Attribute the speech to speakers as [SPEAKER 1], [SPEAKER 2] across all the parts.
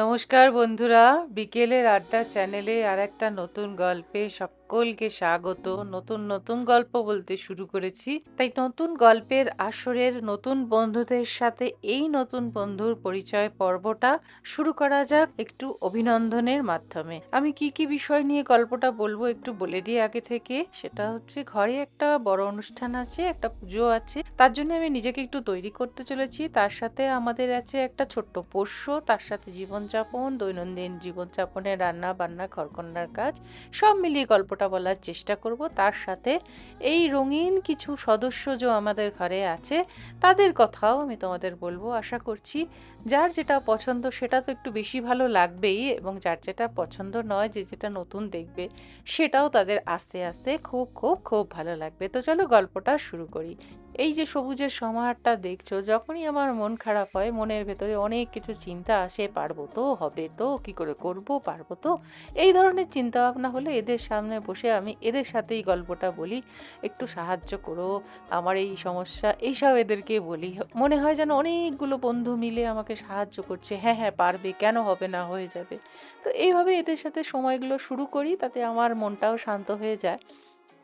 [SPEAKER 1] নমস্কার বন্ধুরা বিকেলের আড্ডা চ্যানেলে আর একটা নতুন গল্পে সকলকে স্বাগত। নতুন নতুন গল্প বলতে শুরু করেছি। তাই নতুন গল্পের আসরের নতুন বন্ধুদের সাথে এই নতুন বন্ধুর পরিচয় পর্বটা শুরু করা যাক একটু অভিনন্দনের মাধ্যমে। আমি কি কি বিষয় নিয়ে গল্পটা বলব একটু বলে দিই আগে থেকে। সেটা হচ্ছে ঘরে একটা বড় অনুষ্ঠান আছে, একটা পুজো আছে। তার জন্য আমি নিজেকে একটু তৈরি করতে চলেছি। তার সাথে আমাদের আছে একটা ছোট্ট পোষ্য। তার সাথে জীবনযাপন, দৈনন্দিন জীবনযাপনের রান্না বান্না ঘরকন্নার কাজ, সব মিলিয়ে গল্পটা বলার চেষ্টা করব। তার সাথে এই রঙিন কিছু সদস্য যে আমাদের ঘরে আছে, তাদের কথাও আমি তোমাদের বলব। আশা করছি যার যেটা পছন্দ সেটা তো একটু বেশি ভালো লাগবেই এবং যার যেটা পছন্দ নয়, যে যেটা নতুন দেখবে সেটাও তাদের আস্তে আস্তে খুব খুব খুব ভালো লাগবে। তো চলো গল্পটা শুরু করি। এই যে সবুজের সমাহারটা দেখছ, যখনই আমার মন খারাপ হয়, মনের ভেতরে অনেক কিছু চিন্তা আসে, পারব তো, হবে তো, কি করে করব, পারব তো? এই ধরনের চিন্তা ভাবনা হলে এদের সামনে বসে আমি এদের সাথেই গল্পটা বলি। একটু সাহায্য করো, আমার এই সমস্যা, এইসব এদেরকে বলি। মনে হয় যেন অনেকগুলো বন্ধু মিলে আমাকে সাহায্য করছে। হ্যাঁ হ্যাঁ পারবে, কেন হবে না, হয়ে যাবে। তো এইভাবে এদের সাথে সময়গুলো শুরু করি, তাতে আমার মনটাও শান্ত হয়ে যায়।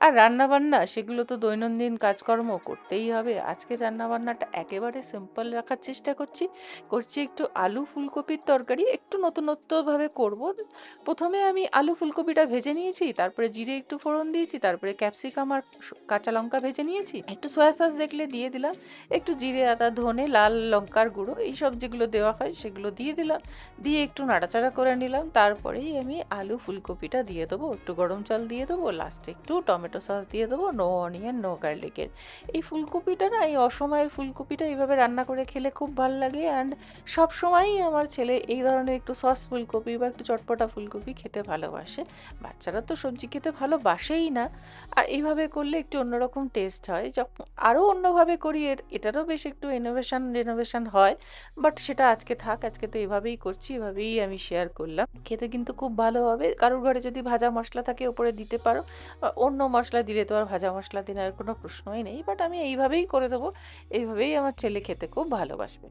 [SPEAKER 1] আর রান্নাবান্না, সেগুলো তো দৈনন্দিন কাজকর্ম করতেই হবে। আজকের রান্নাবান্নাটা একেবারে সিম্পল রাখার চেষ্টা করছি। করছি একটু আলু ফুলকপির তরকারি। একটু নতুনত্বভাবে করব। প্রথমে আমি আলু ফুলকপিটা ভেজে নিয়েছি, তারপরে জিরে একটু ফোড়ন দিয়েছি, তারপরে ক্যাপসিকাম আর কাঁচা লঙ্কা ভেজে নিয়েছি। একটু সয়া সস দেখলে দিয়ে দিলাম। একটু জিরে আদা, ধনে, লাল লঙ্কার গুঁড়ো, এইসব যেগুলো দেওয়া হয় সেগুলো দিয়ে দিলাম। দিয়ে একটু নাড়াচাড়া করে নিলাম। তারপরেই আমি আলু ফুলকপিটা দিয়ে দেবো। একটু গরম জল দিয়ে দেবো। লাস্টে একটু টমেটো সস দিয়ে দেবো, নো অনিয়ন নো গার্লিকের এই ফুলকপিটা না, এই অসময়ের ফুলকপিটা এইভাবে রান্না করে খেলে খুব ভালো লাগে অ্যান্ড সবসময়ই আমার ছেলে এই ধরনের একটু সস ফুলকপি বা একটু চটপটা ফুলকপি খেতে ভালোবাসে। বাচ্চারা তো সবজি খেতে ভালোবাসেই না। আর এইভাবে করলে একটু অন্যরকম টেস্ট হয়। যখন আরও অন্যভাবে করি, এর, এটারও বেশ একটু ইনোভেশন রিনোভেশন হয়। বাট সেটা আজকে থাক, আজকে তো এভাবেই করছি, এভাবেই আমি শেয়ার করলাম। খেতে কিন্তু খুব ভালো হবে। কারোর ঘরে যদি ভাজা মশলা থাকে, ওপরে দিতে পারো। অন্য মশলা দিলে তো আর ভাজা মশলা দিলে আর কোনো প্রশ্নই নেই বাট আমি এইভাবেই করে দেবো। এইভাবেই আমার ছেলে খেতে খুব ভালোবাসবে।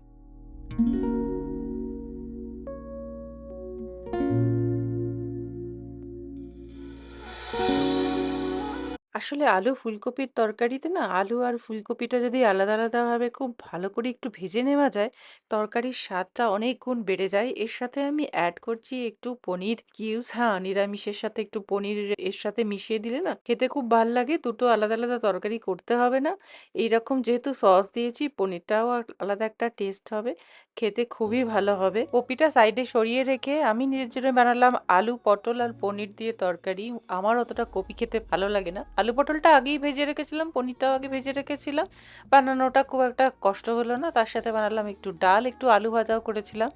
[SPEAKER 1] আসলে আলু ফুলকপির তরকারিতে না, আলু আর ফুলকপিটা যদি আলাদা, আলাদাভাবে খুব ভালো করে একটু ভেজে নেওয়া যায়, তরকারির স্বাদটা অনেক গুণ বেড়ে যায়। এর সাথে আমি অ্যাড করছি একটু পনির কিউবস হ্যাঁ নিরামিষের সাথে একটু পনির এর সাথে মিশিয়ে দিলে না, খেতে খুব ভালো লাগে। দুটো আলাদা আলাদা তরকারি করতে হবে না। এইরকম যেহেতু সস দিয়েছি, পনিরটাও আলাদা একটা টেস্ট হবে, খেতে খুবই ভালো হবে। কপিটা সাইডে সরিয়ে রেখে আমি নিজের জন্য বানালাম আলু, পটল আর পনির দিয়ে তরকারি। আমার অতটা কপি খেতে ভালো লাগে না। আলু পটলটা আগেই ভেজে রেখেছিলাম, পনিরটাও আগে ভেজে রেখেছিলাম। বানানোটা খুব একটা কষ্ট হলো না, তার সাথে বানালাম একটু ডাল, একটু আলু ভাজাও করেছিলাম।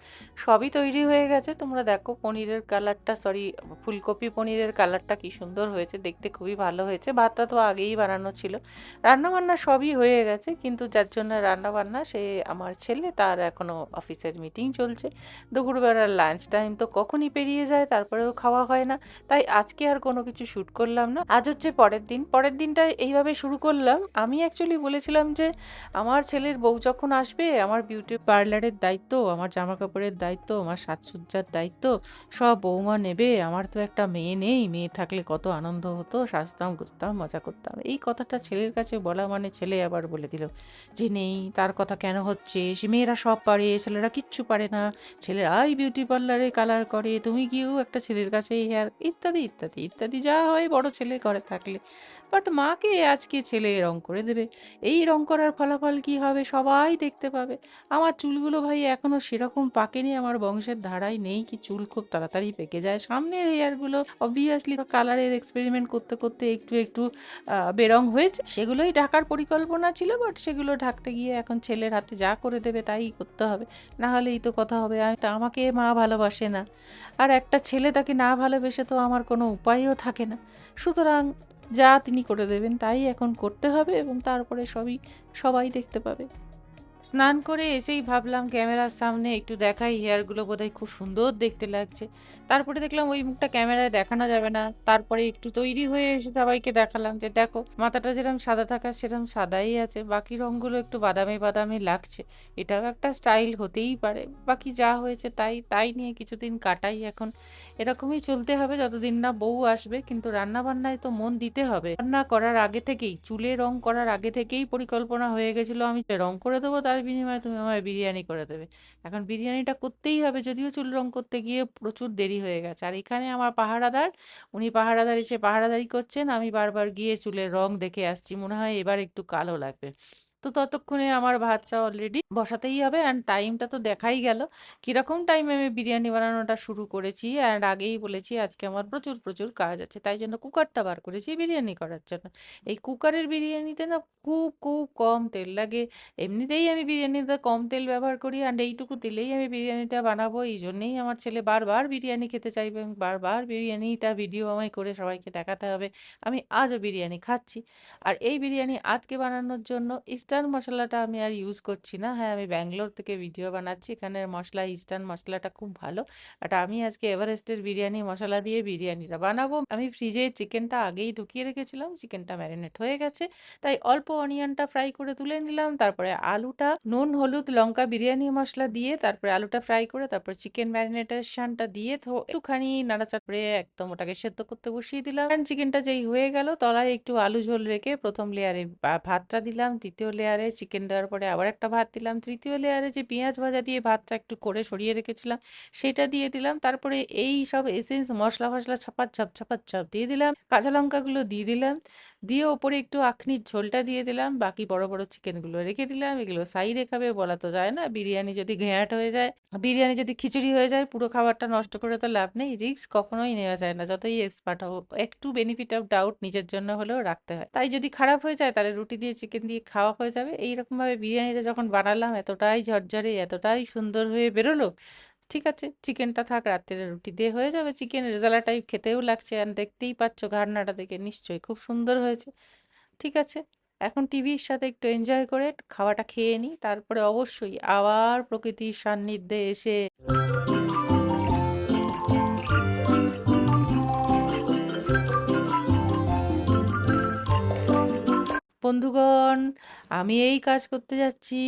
[SPEAKER 1] সবই তৈরি হয়ে গেছে, তোমরা দেখো পনিরের কালারটা সরি ফুলকপি পনিরের কালারটা কি সুন্দর হয়েছে, দেখতে খুবই ভালো হয়েছে। ভাতটা তো আগেই বানানো ছিল। রান্না বান্না সবই হয়ে গেছে, কিন্তু যার জন্য রান্না বান্না সে আমার ছেলে, তার এখনও অফিসের মিটিং চলছে। দুপুরবেলার লাঞ্চ টাইম তো কখনই পেরিয়ে যায়, তারপরেও খাওয়া হয় না। তাই আজকে আর কোনো কিছু শ্যুট করলাম না। আজ হচ্ছে পরের দিন পরের দিনটা এইভাবে শুরু করলাম। আমি অ্যাকচুয়ালি বলেছিলাম যে, আমার ছেলের বউ যখন আসবে, আমার বিউটি পার্লারের দায়িত্ব, আমার জামা কাপড়ের দায়িত্ব, আমার সাজসজ্জার দায়িত্ব, সব বৌমা নেবে। আমার তো একটা মেয়ে নেই, মেয়ে থাকলে কত আনন্দ হতো, সাজতাম, গুজতাম, মজা করতাম। এই কথাটা ছেলের কাছে বলা মানে ছেলে আবার বলে দিল যে, নেই, তার কথা কেন হচ্ছে? সে মেয়েরা সব পারে, ছেলেরা কিচ্ছু পারে না। ছেলেরাই বিউটি পার্লারে কালার করে, তুমি গিয়েও একটা ছেলের কাছে হেয়ার ইত্যাদি ইত্যাদি ইত্যাদি, যা হয় বড় ছেলে ঘরে থাকলে। বাট মাকে আজকে ছেলে রং করে দেবে। এই রং করার ফলাফল কি হবে সবাই দেখতে পাবে। আমার চুলগুলো ভাই এখনও সেরকম পাকেনি, আমার বংশের ধারায় নেই কি চুল খুব তাড়াতাড়ি পেকে যায়। সামনের হেয়ারগুলো অবভিয়াসলি কালারের এক্সপেরিমেন্ট করতে করতে একটু একটু বেরং হয়েছে। সেগুলোই ঢাকার পরিকল্পনা ছিল বাট সেগুলো ঢাকতে গিয়ে এখন ছেলের হাতে যা করে দেবে তাই করতে হবে। না হলেই তো কথা হবে আমাকে মা ভালোবাসে না। আর একটা ছেলে তাকে না ভালোবেসে তো আমার কোনো উপায়ও থাকে না। সুতরাং যা তিনি করে দেবেন তাই এখন করতে হবে এবং তারপরে সবই সবাই দেখতে পাবে। স্নান করে এসেই ভাবলাম ক্যামেরার সামনে একটু দেখাই হেয়ারগুলো বোধহয় খুব সুন্দর দেখতে লাগছে। তারপরে দেখলাম ওই মুখটা ক্যামেরায় দেখানো যাবে না। তারপরে একটু তৈরি হয়ে এসে সবাইকে দেখালাম যে, দেখো, মাথাটা যেরকম সাদা থাকার সেরকম সাদাই আছে। বাকি রঙগুলো একটু বাদামি বাদামি লাগছে। এটাও একটা স্টাইল হতেই পারে। বাকি যা হয়েছে তাই তাই নিয়ে কিছুদিন কাটাই এখন। এরকমই চলতে হবে যতদিন না বউ আসবে। কিন্তু রান্না বান্নায় তো মন দিতে হবে। রান্না করার আগে থেকেই, চুলে রং করার আগে থেকেই পরিকল্পনা হয়ে গেছিল। আমি রং করে দেবো তার বিনিময়ে তুমি আমায় বিরিয়ানি করে দেবে। এখন বিরিয়ানিটা করতেই হবে, যদিও চুল রং করতে গিয়ে প্রচুর দেরি হয়ে গেছে। আর এখানে আমার পাহারাদার, উনি পাহারাদার এসে পাহারাদারি করছেন, আমি বারবার গিয়ে চুলের রং দেখে আসছি, মনে হয় এবার একটু কালো লাগবে। তো ততক্ষণে আমার ভাতটা অলরেডি বসাতেই হবে অ্যান্ড টাইমটা তো দেখাই গেল। কীরকম টাইমে আমি বিরিয়ানি বানানোটা শুরু করেছি অ্যান্ড আগেই বলেছি আজকে আমার প্রচুর প্রচুর কাজ আছে, তাই জন্য কুকারটা বার করেছি বিরিয়ানি করার জন্য। এই কুকারের বিরিয়ানিতে না খুব খুব কম তেল লাগে, এমনিতেই আমি বিরিয়ানিতে কম তেল ব্যবহার করি অ্যান্ড এইটুকু তেলেই আমি বিরিয়ানিটা বানাবো এই জন্যেই আমার ছেলে বারবার বিরিয়ানি খেতে চাইবে বারবার বিরিয়ানিটা ভিডিও আমায় করে সবাইকে দেখাতে হবে, আমি আজও বিরিয়ানি খাচ্ছি। আর এই বিরিয়ানি আজকে বানানোর জন্য ইস্টার্ন মশলাটা আমি আর ইউজ করছি না। হ্যাঁ আমি ব্যাঙ্গালোর থেকে ভিডিও বানাচ্ছি। এখানের মশলা ইস্টার্ন মশলাটা খুব ভালো। আর আমি আজকে এভারেস্টের বিরিয়ানি মশলা দিয়ে বিরিয়ানিটা বানাবো। আমি ফ্রিজে চিকেনটা আগেই ঢুকিয়ে রেখেছিলাম। চিকেনটা ম্যারিনেট হয়ে গেছে। তাই অল্প অনিয়নটা ফ্রাই করে তুলে নিলাম। তারপরে আলুটা, নুন, হলুদ, লঙ্কা, বিরিয়ানি মশলা দিয়ে তারপরে আলুটা ফ্রাই করে তারপর চিকেন ম্যারিনেটেশনটা দিয়ে একটুখানি নাড়াচাড়া করে একদম ওটাকে সেদ্ধ করতে বসিয়ে দিলাম। চিকেনটা যেই হয়ে গেল, তলায় একটু আলু ঝোল রেখে প্রথম লেয়ারে ভাতটা দিলাম। দ্বিতীয় লেয়ারে চিকেন দেওয়ার পরে আবার একটা ভাত দিলাম। তৃতীয় লেয়ারে যে পেঁয়াজ ভাজা দিয়ে ভাতটা একটু করে সরিয়ে রেখেছিলাম, সেটা দিয়ে দিলাম। তারপরে এই সব এসেন্স মশলা ফসলা ছাপাচ্ছাপ ছাপাচ্ছাপ দিয়ে দিলাম। কাঁচা লঙ্কাগুলো দিয়ে দিলাম। দিয়ে ওপরে একটু আখনির ঝোলটা দিয়ে দিলাম। বাকি বড় বড় চিকেনগুলো রেখে দিলাম। এগুলো সাইডে খাবে বলা তো যায় না। বিরিয়ানি যদি ঘেঁয়াট হয়ে যায়, বিরিয়ানি যদি খিচুড়ি হয়ে যায়, পুরো খাবারটা নষ্ট করে তো লাভ নেই। রিস্ক কখনোই নেওয়া যায় না। যতই এক্সপার্ট হব একটু বেনিফিট অফ ডাউট নিজের জন্য হলেও রাখতে হয়। তাই যদি খারাপ হয়ে যায়, তাহলে রুটি দিয়ে চিকেন দিয়ে খাওয়া হয়ে যাবে। এইরকমভাবে বিরিয়ানিটা যখন বানালাম, এতটাই ঝরঝরে, এতটাই সুন্দর হয়ে বেরোলো ঠিক আছে, চিকেনটা থাক রাত্রে রুটি দিয়ে হয়ে যাবে চিকেন। রেজালা টাইপ খেতেও লাগছে আর দেখতেই পাচ্ছ ঘাড়নাটা দেখে নিশ্চয়ই খুব সুন্দর হয়েছে। ঠিক আছে, এখন টিভির সাথে একটু এনজয় করে খাওয়াটা খেয়ে নিই, তারপরে অবশ্যই আবার প্রকৃতির সান্নিধ্যে এসে বন্ধুগণ, আমি এই কাজ করতে যাচ্ছি।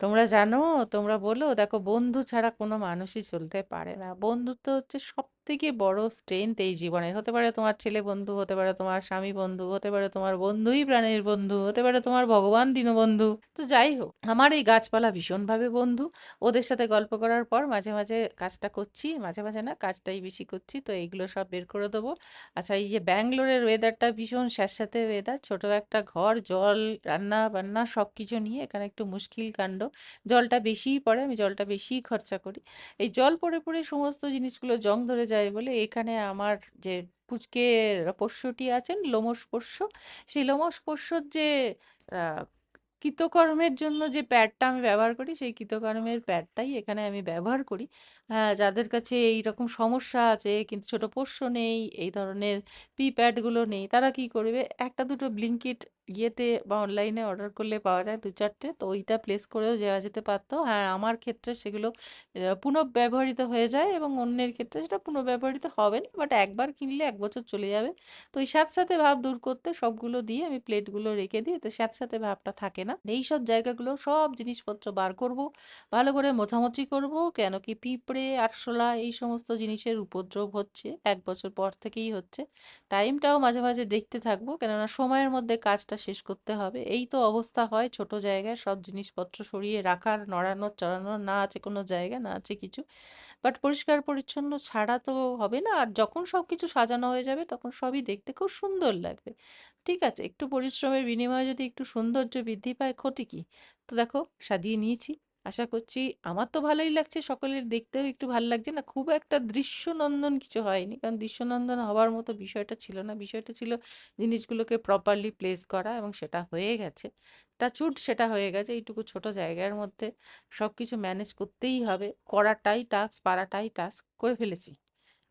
[SPEAKER 1] তোমরা জানো, তোমরা বলো, দেখো বন্ধু ছাড়া কোনো মানুষই চলতে পারে না। বন্ধুত্ব হচ্ছে সব থেকে বড় স্ট্রেংথ এই জীবনে। হতে পারে তোমার ছেলে বন্ধু, হতে পারে তোমার স্বামী বন্ধু, হতে পারে তোমার বন্ধুই প্রাণের বন্ধু, হতে পারে তোমার ভগবান দীনবন্ধু। তো যাই হোক, আমার এই গাছপালা ভীষণভাবে বন্ধু। ওদের সাথে গল্প করার পর মাঝে মাঝে কাজটা করছি, মাঝে মাঝে না কাজটাই বেশি করছি, তো এইগুলো সব বের করে দেবো। আচ্ছা এই যে ব্যাঙ্গালোরের ওয়েদারটা ভীষণ স্যাঁতস্যাঁতে ওয়েদার ছোট একটা ঘর, জল রান্না বান্না সব কিছু নিয়ে এখানে একটু মুশকিল কাণ্ড। জলটা বেশিই পড়ে, আমি জলটা বেশিই খরচা করি। এই জল পড়ে পড়ে সমস্ত জিনিসগুলো জং ধরে যায় বলে এখানে আমার যে পুচকে পোষ্যটি আছেন, লোমশ পোষ্য, সেই লোমশ পোষ্যর যে কৃতকর্মের জন্য যে প্যাডটা আমি ব্যবহার করি, সেই কৃতকর্মের প্যাডটাই এখানে আমি ব্যবহার করি। যাদের কাছে এই রকম সমস্যা আছে, কিন্তু ছোট পোষ্য নেই, এই ধরনের পি প্যাডগুলো নেই, তারা কি করবে? একটা দুটো ব্লিঙ্কিট ইয়েতে বা অনলাইনে অর্ডার করলে পাওয়া যায় দু চারটে তো ওইটা প্লেস করেও যাওয়া যেতে পারতো। হ্যাঁ আমার ক্ষেত্রে সেগুলো পুনঃব্যবহৃত হয়ে যায় এবং অন্যের ক্ষেত্রে সেটা পুনঃব্যবহৃত হবে না। বাট একবার কিনলে এক বছর চলে যাবে। তো এই স্যাঁতস্যাঁতে ভাব দূর করতে সবগুলো দিয়ে আমি প্লেটগুলো রেখে দিই। এতে স্যাঁতস্যাঁতে ভাবটা থাকে না। এই সব জায়গাগুলো সব জিনিসপত্র বার করব, ভালো করে মোছামুছি করব। কেন কি পিঁপড়ে, আরশোলা এই সমস্ত জিনিসের উপদ্রব হচ্ছে, এক বছর পর থেকেই হচ্ছে। টাইমটাও মাঝে মাঝে দেখতে থাকব। কেননা সময়ের মধ্যে কাজটা শেষ করতে হবে। এই তো অবস্থা হয়, ছোট জায়গায় সব জিনিসপত্র সরিয়ে রাখার, নড়ানোর, চড়ানোর না আছে কোনো জায়গা, না আছে কিছু। বাট পরিষ্কার পরিচ্ছন্ন ছাড়া তো হবে না। আর যখন সব কিছু সাজানো হয়ে যাবে, তখন সবই দেখতে খুব সুন্দর লাগবে। ঠিক আছে, একটু পরিশ্রমের বিনিময়ে যদি একটু সৌন্দর্য বৃদ্ধি পায়, ক্ষতি কি? তো দেখো, সাজিয়ে নিয়েছি। আশা করছি আমার তো ভালোই লাগছে, সকলের দেখতেও একটু ভালো লাগছে। না, খুব একটা দৃশ্যনন্দন কিছু হয়নি, কারণ দৃশ্যনন্দন হওয়ার মতো বিষয়টা ছিল না। বিষয়টা ছিল জিনিসগুলোকে প্রপারলি প্লেস করা এবং সেটা হয়ে গেছে। তা চুট সেটা হয়ে গেছে, এইটুকু ছোট জায়গার মধ্যে সব কিছু ম্যানেজ করতেই হবে। করাটাই টাস্ক পারাটাই টাস্ক করে ফেলেছি।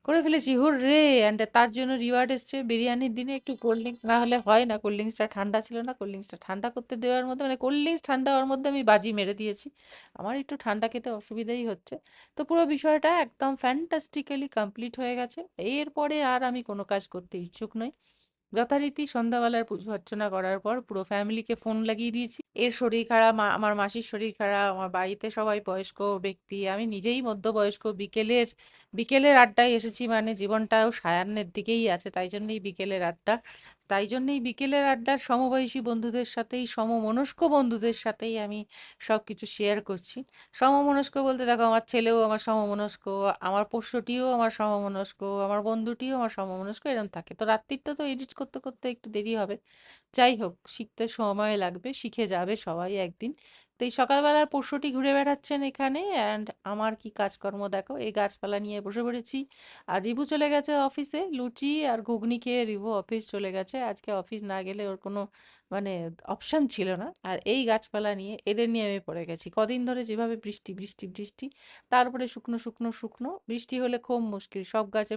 [SPEAKER 1] করে ফেলেছি, হুররে! অ্যান্ড তার জন্য রিওয়ার্ড এসছে বিরিয়ানির দিনে একটু কোল্ড ড্রিঙ্কস না হলে হয় না। কোল্ড ড্রিঙ্কসটা ঠান্ডা ছিল না কোল্ড ড্রিঙ্কসটা ঠান্ডা করতে দেওয়ার মধ্যে মানে কোল্ড ড্রিঙ্কস ঠান্ডা হওয়ার মধ্যে আমি বাজি মেরে দিয়েছি। আমার একটু ঠান্ডা খেতে অসুবিধাই হচ্ছে। তো পুরো বিষয়টা একদম ফ্যান্টাস্টিক্যালি কমপ্লিট হয়ে গেছে। এরপরে আর আমি কোনো কাজ করতে ইচ্ছুক নই। যথারীতি সন্ধ্যাবেলার পুজো অর্চনা করার পর পুরো ফ্যামিলিকে ফোন লাগিয়ে দিয়েছি। এর শরীর খারাপ আমার মাসির শরীর খারাপ, আমার বাড়িতে সবাই বয়স্ক ব্যক্তি। আমি নিজেই মধ্যবয়স্ক। বিকেলের বিকেলের আড্ডায় এসেছি মানে জীবনটাও সায়ান্নের দিকেই আছে, তাই জন্যই বিকেলের আড্ডা। তাই জন্যই বিকেলের আড্ডার সমবয়সী বন্ধুদের সাথেই, সমমনস্ক বন্ধুদের সাথেই আমি সব কিছু শেয়ার করছি। সমমনস্ক বলতে দেখো আমার ছেলেও আমার সমমনস্ক, আমার পোষ্যটিও আমার সমমনস্ক, আমার বন্ধুটিও আমার সমমনস্ক এরকম থাকে। তো রাত্রিটা তো এডিট করতে করতে একটু দেরি হবে। যাই হোক, শিখতে সময় লাগবে, শিখে যাবে সবাই একদিন। তো এই সকালবেলার পশুটি ঘুরে বেড়াচ্ছেন এখানে অ্যান্ড আমার কি কাজকর্ম দেখো, এই গাছপালা নিয়ে বসে পড়েছি। আর রিভু চলে গেছে অফিসে লুচি আর ঘুগনি খেয়ে রিভু অফিস চলে গেছে। আজকে অফিস না গেলে ওর কোনো মানে অপশান ছিল না। আর এই গাছপালা নিয়ে, এদের নিয়ে আমি পড়ে গেছি। কদিন ধরে যেভাবে বৃষ্টি বৃষ্টি বৃষ্টি, তারপরে শুকনো শুকনো শুকনো, বৃষ্টি হলে খুব মুশকিল। সব গাছে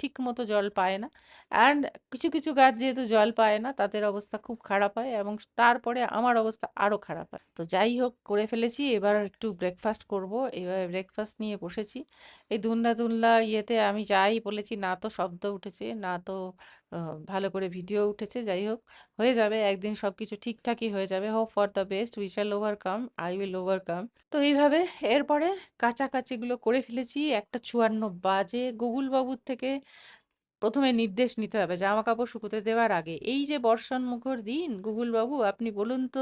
[SPEAKER 1] ঠিক মতো জল পায় না। অ্যান্ড কিছু কিছু গাছ যেহেতু জল পায় না, তাদের অবস্থা খুব খারাপ হয় এবং তারপরে আমার অবস্থা আরও খারাপ হয়। তো যাই হোক, করে ফেলেছি। এবার একটু ব্রেকফাস্ট করব। এবার ব্রেকফাস্ট নিয়ে বসেছি। এই দুনলা দুনলা ইয়েতে আমি যাই বলেছি, না তো শব্দ উঠেছে, না তো ভালো করে ভিডিও উঠেছে, যাই হোক, হয়ে যাবে। একদিন সব কিছু ঠিকঠাকই হয়ে যাবে। Hope for the best we shall overcome I will overcome তো এইভাবে এরপরে কাচাকাচিগুলো করে ফেলেছি। একটা চুয়ান্ন বাজে। গুগল বাবুর থেকে প্রথমে নির্দেশ নিতে হবে। জামা কাপড় শুকোতে দেওয়ার আগে। এই যে বর্ষণ মুখর দিন, গুগল বাবু, আপনি বলুন তো।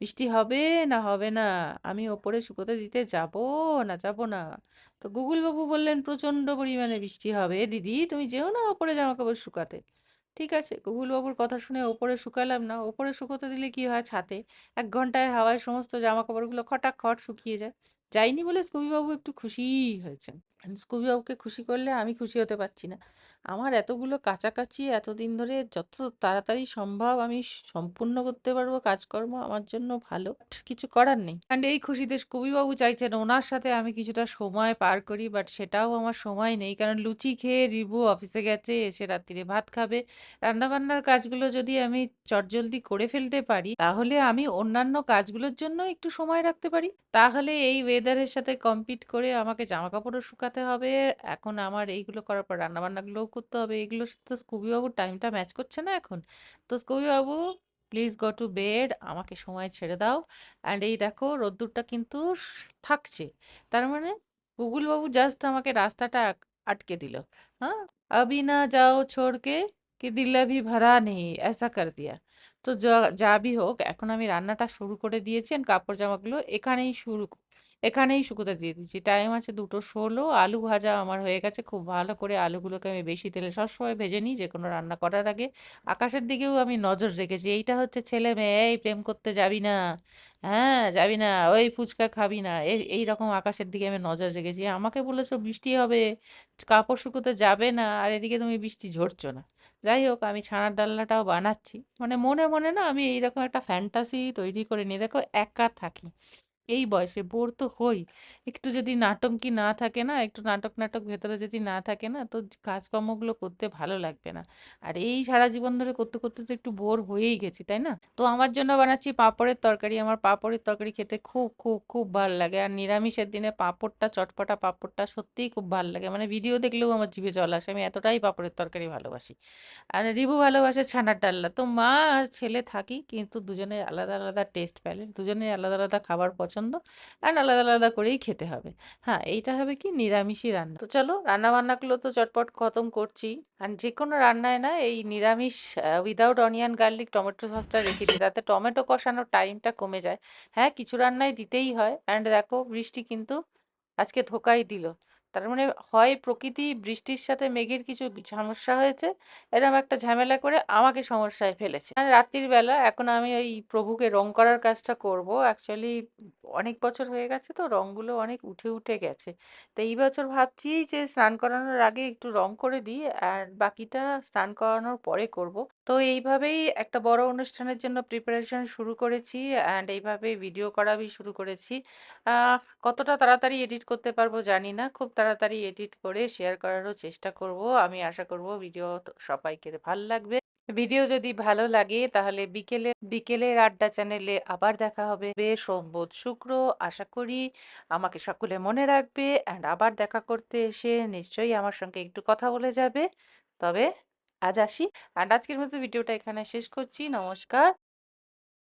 [SPEAKER 1] বৃষ্টি হবে না হবে না? আমি ওপরে শুকোতে দিতে যাব না যাব না? তো গুগল বাবু বললেন, প্রচণ্ড পরিমাণে বৃষ্টি হবে। দিদি, তুমি যেও না ওপরে জামা কাপড় শুকাতে। ঠিক আছে। গুগল বাবুর কথা শুনে ওপরে শুকালাম না। ওপরে শুকোতে দিলে কি হয় ছাতে? এক ঘন্টায় হাওয়ায় সমস্ত জামা কাপড়গুলো খটাখট শুকিয়ে যায়। যাইনি বলে স্কুবিবাবু একটু খুশিই হয়েছেন। স্কুবিবাবুকে খুশি করলে আমি খুশি হতে পারছি না। আমার এতগুলো কাছাকাছি এতদিন ধরে যত তাড়াতাড়ি সম্ভব আমি সম্পূর্ণ করতে পারব, কাজকর্ম আমার জন্য ভালো। কিছু করার নেই। অ্যান্ড এই খুশিতে স্কুবিবাবু চাইছেন ওনার সাথে আমি কিছুটা সময় পার করি, বাট সেটাও আমার সময় নেই। কারণ লুচি খেয়ে রিবু অফিসে গেছে, এসে রাত্রিরে ভাত খাবে। রান্নাবান্নার কাজগুলো যদি আমি চটজলদি করে ফেলতে পারি, তাহলে আমি অন্যান্য কাজগুলোর জন্য একটু সময় রাখতে পারি। তাহলে এই ওয়েদারের সাথে কম্পিট করে আমাকে জামা কাপড়ও শুকাতে হবে এখন আমার এইগুলো করার পর রান্নাবান্নাগুলোও করতে হবে এগুলোর সাথে তো স্কুবিবাবুর টাইমটা ম্যাচ করছে না এখন তো স্কুবিবাবু প্লিজ গো টু বেড আমাকে সময় ছেড়ে দাও অ্যান্ড এই দেখো রোদ্দুরটা কিন্তু থাকছে তার মানে গুগল বাবু জাস্ট আমাকে রাস্তাটা আটকে দিল হ্যাঁ अभी ना जाओ छोड़ के कि दिल अभी भरा नहीं ऐसा कर दिया তো যা যা বি হোক এখন আমি রান্নাটা শুরু করে দিয়েছি আর কাপড় জামাগুলো এখানেই শুরু এখানেই শুকোতে দিয়ে দিচ্ছি। টাইম আছে দুটো ষোলো, আলু ভাজা আমার হয়ে গেছে, খুব ভালো করে আলুগুলোকে আমি বেশি তেলে সবসময় ভেজে নিই যে কোনো রান্না করার আগে। আকাশের দিকেও আমি নজর রেখেছি, এইটা হচ্ছে ছেলে মেয়ে, এই প্রেম করতে যাবি না হ্যাঁ যাবি না, ওই ফুচকা খাবি না, এই রকম আকাশের দিকে আমি নজর রেখেছি। আমাকে বলেছ বৃষ্টি হবে, কাপড় শুকোতে যাবে না, আর এদিকে তুমি বৃষ্টি ঝরছো না। যাই হোক, আমি ছানার ডালনাটাও বানাচ্ছি। মানে মনে মনে না আমি এইরকম একটা ফ্যান্টাসি তৈরি করে নিয়ে দেখো, একা থাকি। এই বয়সে বোর তো হই। একটু যদি নাটঙ্কি না থাকে না, একটু নাটক নাটক ভেতরে যদি না থাকে না, তো কাজকর্মগুলো করতে ভালো লাগবে না। আর এই সারা জীবন ধরে করতে করতে তো একটু বোর হয়েই গেছি, তাই না? তো আমার জন্য বানাচ্ছি পাঁপড়ের তরকারি। আমার পাঁপড়ের তরকারি খেতে খুব খুব খুব ভালো লাগে। আর নিরামিষের দিনে পাঁপড়টা, চটপটা পাঁপড়টা সত্যিই খুব ভালো লাগে। মানে ভিডিও দেখলেও আমার জিভে জল আসে। আমি এতটাই পাঁপড়ের তরকারি ভালোবাসি। আর রিভু ভালোবাসে ছানার ডাল্লা তো মা আর ছেলে থাকি, কিন্তু দুজনে আলাদা আলাদা টেস্ট প্যালেট দুজনের আলাদা আলাদা খাবার পছন্দ আর আলাদা আলাদা করেই খেতে হবে। হ্যাঁ এইটা হবে কি নিরামিষই রান্না। তো চলো রান্না বান্নাগুলো তো চটপট খতম করছি। আর যে কোনো রান্নায় না, এই নিরামিষ উইদাউট অনিয়ন গার্লিক টমেটো সসটা রেখে দিই তাতে টমেটো কষানোর টাইমটা কমে যায়। হ্যাঁ কিছু রান্নায় দিতেই হয়। অ্যান্ড দেখো, বৃষ্টি কিন্তু আজকে ধোকাই দিল। তার মানে হয় প্রকৃতি বৃষ্টির সাথে মেঘের কিছু সমস্যা হয়েছে এরকম একটা ঝামেলা করে আমাকে সমস্যায় ফেলেছে রাত্রির বেলা এখন আমি ওই প্রভুকে রং করার কাজটা করব অ্যাকচুয়ালি অনেক বছর হয়ে গেছে তো রঙগুলো অনেক উঠে উঠে গেছে তো এই বছর ভাবছি যে স্নান করানোর আগে একটু রং করে দিই, আর বাকিটা স্নান করানোর পরে করব তো এইভাবেই একটা বড় অনুষ্ঠানের জন্য প্রিপারেশন শুরু করেছি অ্যান্ড এইভাবে ভিডিও করা শুরু করেছি। কতটা তাড়াতাড়ি এডিট করতে পারব জানি না। খুব তাড়াতাড়ি এডিট করে শেয়ার করারও চেষ্টা করব। আমি আশা করব ভিডিও সবাইকে ভালো লাগবে। ভিডিও যদি ভালো লাগে তাহলে বিকেলে বিকেলের আড্ডা চ্যানেলে আবার দেখা হবে সোম, বুধ, শুক্র। আশা করি আমাকে সকলে মনে রাখবে অ্যান্ড আবার দেখা করতে এসে নিশ্চয়ই আমার সঙ্গে একটু কথা বলে যাবে। তবে আজ আসি অ্যান্ড আজকের মতো ভিডিওটা এখানে শেষ করছি। নমস্কার।